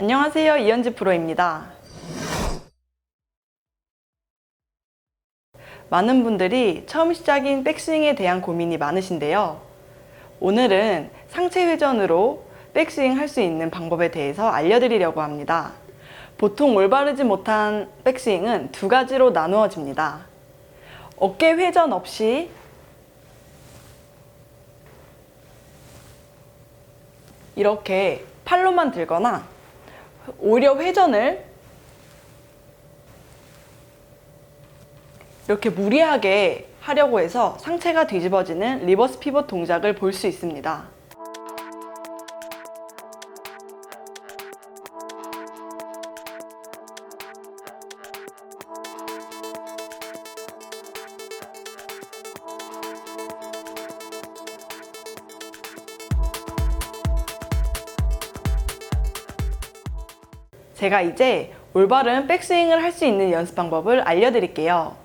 안녕하세요. 이현지 프로입니다. 많은 분들이 처음 시작인 백스윙에 대한 고민이 많으신데요. 오늘은 상체 회전으로 백스윙 할 수 있는 방법에 대해서 알려드리려고 합니다. 보통 올바르지 못한 백스윙은 두 가지로 나누어집니다. 어깨 회전 없이 이렇게 팔로만 들거나 오히려 회전을 이렇게 무리하게 하려고 해서 상체가 뒤집어지는 리버스 피벗 동작을 볼 수 있습니다. 제가 이제 올바른 백스윙을 할 수 있는 연습 방법을 알려드릴게요.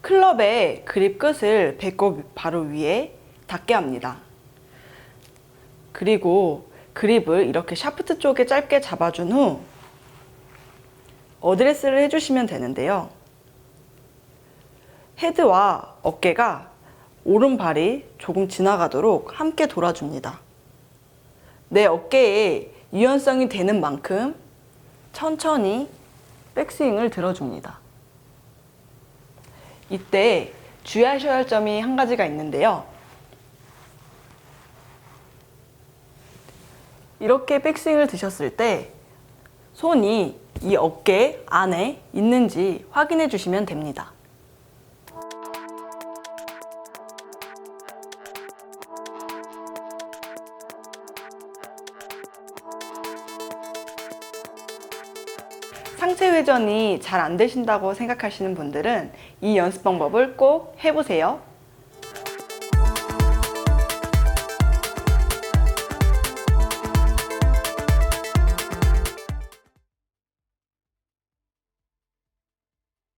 클럽의 그립 끝을 배꼽 바로 위에 닿게 합니다. 그리고 그립을 이렇게 샤프트 쪽에 짧게 잡아준 후 어드레스를 해주시면 되는데요. 헤드와 어깨가 오른발이 조금 지나가도록 함께 돌아줍니다. 내 어깨에 유연성이 되는 만큼 천천히 백스윙을 들어줍니다. 이때 주의하셔야 할 점이 한 가지가 있는데요. 이렇게 백스윙을 드셨을 때 손이 이 어깨 안에 있는지 확인해 주시면 됩니다. 상체 회전이 잘 안 되신다고 생각하시는 분들은 이 연습 방법을 꼭 해보세요.